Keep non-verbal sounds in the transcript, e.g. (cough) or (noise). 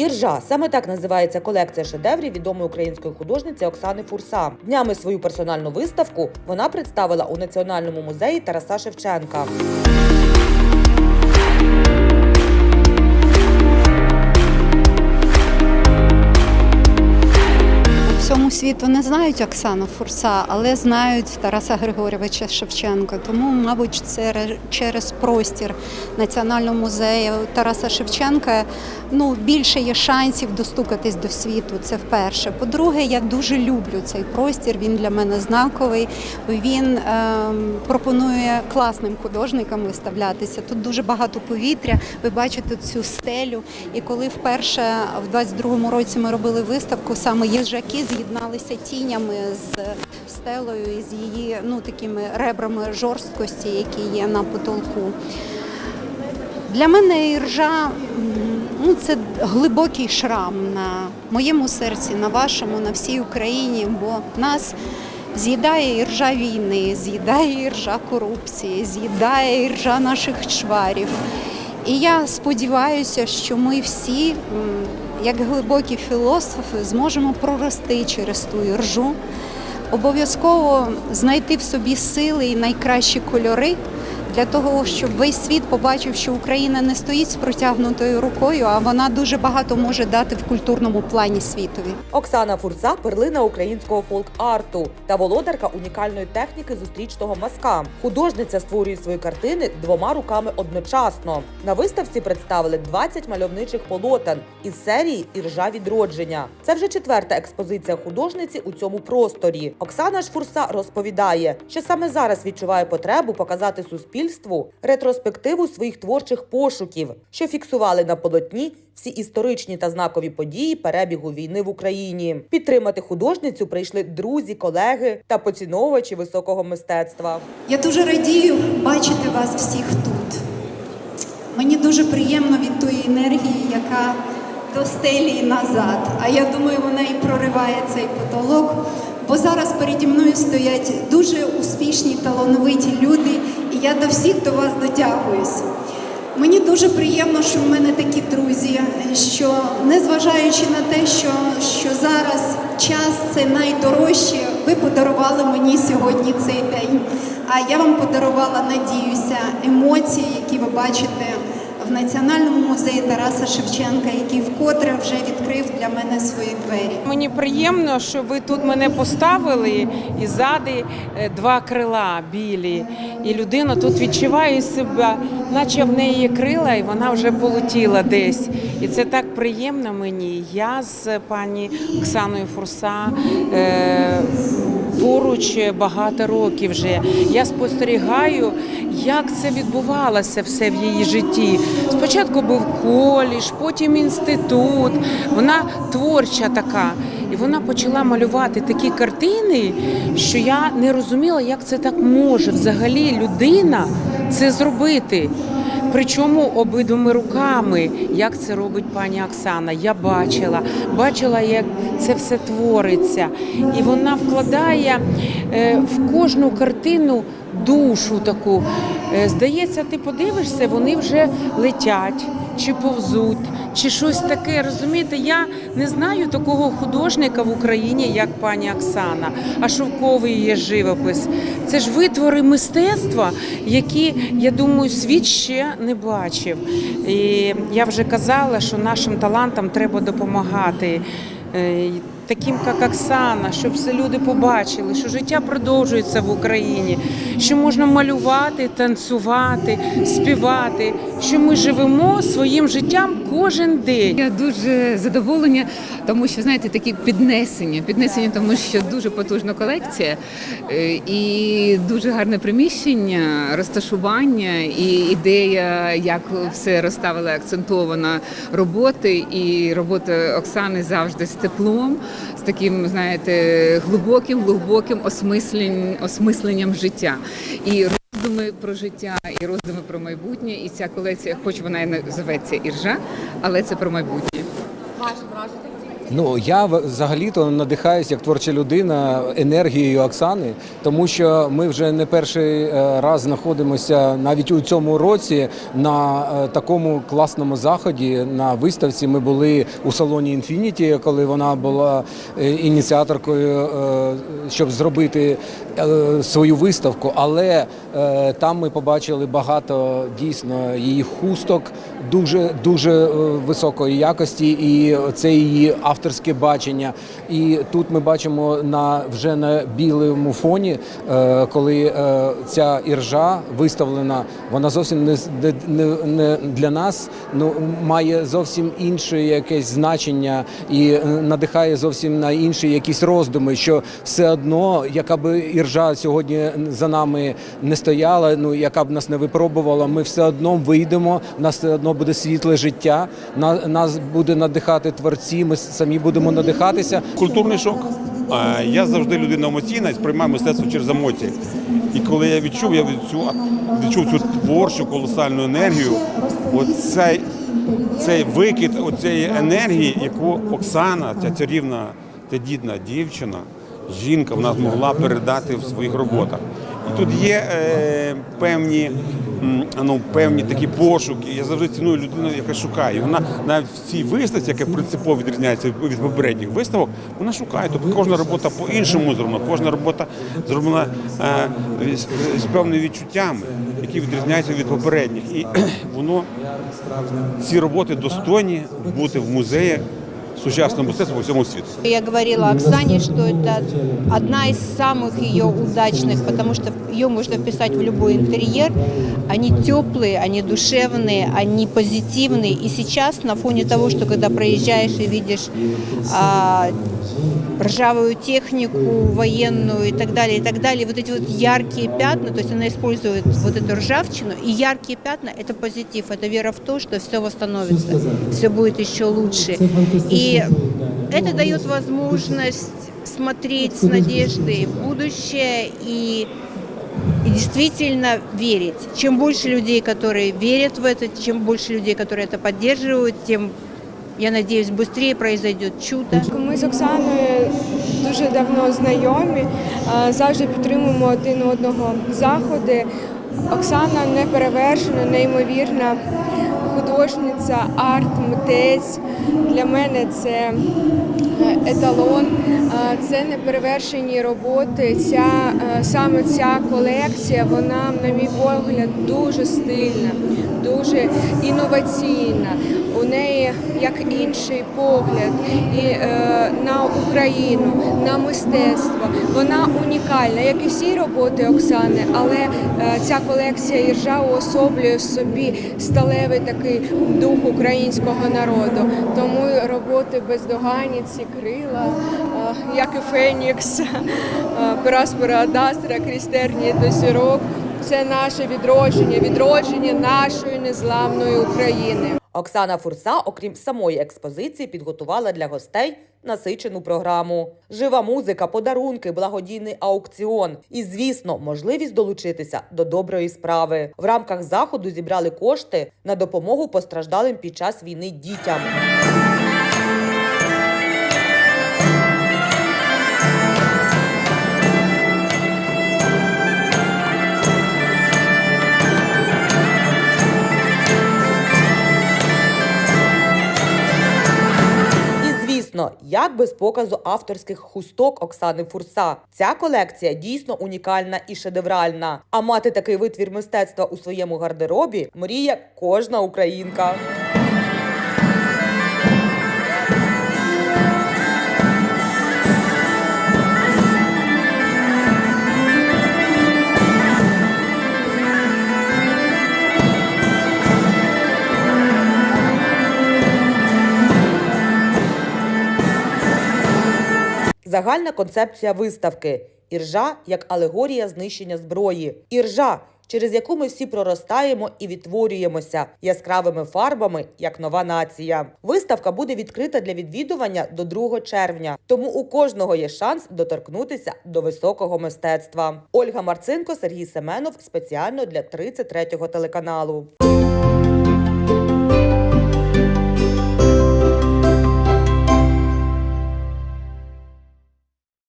Іржа саме так називається колекція шедеврів відомої української художниці Оксани Фурса. Днями свою персональну виставку вона представила у Національному музеї Тараса Шевченка. Всьому світу не знають Оксану Фурса, але знають Тараса Григорьовича Шевченка. Тому, мабуть, це через простір Національного музею Тараса Шевченка ну, більше є шансів достукатись до світу. Це вперше. По-друге, я дуже люблю цей простір. Він для мене знаковий. Він ем, пропонує класним художникам виставлятися. Тут дуже багато повітря. Ви бачите цю стелю. І коли вперше в 22-му році ми робили виставку, саме їжаки з'єдналися тінями з стелою і з її ну такими ребрами жорсткості, які є на потолку. Для мене іржа ну, це глибокий шрам на моєму серці, на вашому, на всій Україні, бо нас з'їдає іржа війни, з'їдає іржа корупції, з'їдає іржа наших чварів. І я сподіваюся, що ми всі, як глибокі філософи, зможемо прорости через ту іржу, обов'язково знайти в собі сили і найкращі кольори для того, щоб весь світ побачив, що Україна не стоїть з протягнутою рукою, а вона дуже багато може дати в культурному плані світові. Оксана Фурса перлина українського фолк-арту та володарка унікальної техніки зустрічного мазка. Художниця створює свої картини двома руками одночасно. На виставці представили 20 мальовничих полотен із серії Іржа відродження. Це вже четверта експозиція художниці у цьому просторі. Оксана ж Фурса розповідає, що саме зараз відчуває потребу показати суспільству ретроспективу своїх творчих пошуків, що фіксували на полотні всі історичні та знакові події перебігу війни в Україні. Підтримати художницю прийшли друзі, колеги та поціновувачі високого мистецтва. Я дуже радію бачити вас всіх тут. Мені дуже приємно від тої енергії, яка до стелі назад. А я думаю, вона і прориває цей потолок. Бо зараз переді мною стоять дуже успішні, талановиті люди, і я до всіх до вас дотягуюсь. Мені дуже приємно, що в мене такі друзі, що незважаючи на те, що, що зараз час це найдорожче, ви подарували мені сьогодні цей день. А я вам подарувала, надіюся, емоції, які ви бачите Національному музеї Тараса Шевченка, який вкотре вже відкрив для мене свої двері. Мені приємно, що ви тут мене поставили і ззади е, два крила білі. І людина тут відчуває себе, наче в неї є крила, і вона вже полетіла десь. І це так приємно мені. Я з пані Оксаною Фурса. Е- Поруч багато років вже я спостерігаю, як це відбувалося все в її житті. Спочатку був коледж, потім інститут. Вона творча така. І вона почала малювати такі картини, що я не розуміла, як це так може взагалі людина це зробити. Причому обидвома руками, як це робить пані Оксана. Я бачила, бачила, як це все твориться. І вона вкладає е, в кожну картину душу таку. Е, Здається, ти подивишся, вони вже летять чи повзуть, чи щось таке. Розумієте, я не знаю такого художника в Україні, як пані Оксана, а шовковий є живопис. Це ж витвори мистецтва, які, я думаю, світ ще не бачив. І я вже казала, що нашим талантам треба допомагати. Таким, як Оксана, щоб все люди побачили, що життя продовжується в Україні, що можна малювати, танцювати, співати, що ми живемо своїм життям кожен день. Я дуже задоволена, тому що знаєте, такі піднесення. Піднесення, тому що дуже потужна колекція е, і дуже гарне приміщення, розташування і ідея, як все розставили акцентовано роботи, і робота Оксани завжди з теплом, з таким, знаєте, глибоким, глибоким осмисленням осмисленням життя. І роздуми про життя, і роздуми про майбутнє. І ця колекція, хоч вона і називається іржа, але це про майбутнє. Ваше враження Ну я взагалі-то надихаюсь як творча людина енергією Оксани, тому що ми вже не перший е, раз знаходимося навіть у цьому році на е, такому класному заході. На виставці ми були у салоні Інфініті, коли вона була е, ініціаторкою, щоб зробити свою виставку. Але там ми побачили багато дійсно її хусток дуже дуже високої якості, і це її авторське бачення. І тут ми бачимо на вже на білому фоні, е, коли е, ця іржа виставлена, вона зовсім не, не, для нас, ну має зовсім інше якесь значення і е, надихає зовсім на інші якісь роздуми, що все одно, яка би іржа сьогодні за нами не стояла, ну яка б нас не випробувала, ми все одно вийдемо. Нас все одно буде світле життя. на- Нас буде надихати творці. Ми самі будемо надихатися. Культурний шок. Я завжди людина емоційна і сприймаю мистецтво через емоції. І коли я відчув, я відчув, відчув цю творчу колосальну енергію, оцей, цей викид оцієї енергії, яку Оксана, ця царівна та дідна дівчина, жінка, вона змогла передати в своїх роботах. І тут є е, певні, ну, певні такі пошуки. Я завжди ціную людину, яка шукає. І вона навіть в цій виставці, яка принципово відрізняється від попередніх виставок, вона шукає. Тобто кожна робота по-іншому зроблена, кожна робота зроблена е, з, з певними відчуттями, які відрізняються від попередніх. І (clears throat) воно ці роботи достойні бути в музеях сучасного мистецтва по всьому світу. Я говорила Оксане, что это одна из самых ее удачных, потому что ее можно вписать в любой интерьер. Они теплые, они душевные, они позитивные. И сейчас на фоне того, что когда проезжаешь и видишь а, ржавую технику военную и так далее, и так далее, вот эти вот яркие пятна, то есть она использует вот эту ржавчину, и яркие пятна – это позитив, это вера в то, что все восстановится, все будет еще лучше. И это дает возможность смотреть с надеждой в будущее и, и действительно верить. Чем больше людей, которые верят в это, чем больше людей, которые это поддерживают, тем, я надеюсь, быстрее произойдет чудо. Ми з Оксаною дуже давно знайомі, е, завжди підтримуємо один одного заходи. Оксана неперевершена, неймовірна художниця, арт, митець. Для мене це е, еталон, це неперевершені роботи. Ця, е, саме ця колекція, вона, на мій погляд, дуже стильна, дуже інноваційна. У неї як інший погляд і е, на Україну, на мистецтво. Вона унікальна, як і всі роботи Оксани, але е, ця колекція іржа уособлює собі сталевий такий дух українського народу. Тому роботи бездоганні, ці крила, е, як і Фенікс, (laughs) е, Пераспора Адастра, Крістерні до Сірок. Це наше відродження, відродження нашої незламної України. Оксана Фурса, окрім самої експозиції, підготувала для гостей насичену програму. Жива музика, подарунки, благодійний аукціон і, звісно, можливість долучитися до доброї справи. В рамках заходу зібрали кошти на допомогу постраждалим під час війни дітям. Без показу авторських хусток Оксани Фурса. Ця колекція дійсно унікальна і шедевральна. А мати такий витвір мистецтва у своєму гардеробі мріє кожна українка. Загальна концепція виставки іржа як алегорія знищення зброї. Іржа, через яку ми всі проростаємо і відтворюємося яскравими фарбами, як нова нація. Виставка буде відкрита для відвідування до 2 червня, тому у кожного є шанс доторкнутися до високого мистецтва. Ольга Марцинко, Сергій Семенов спеціально для 33-го телеканалу.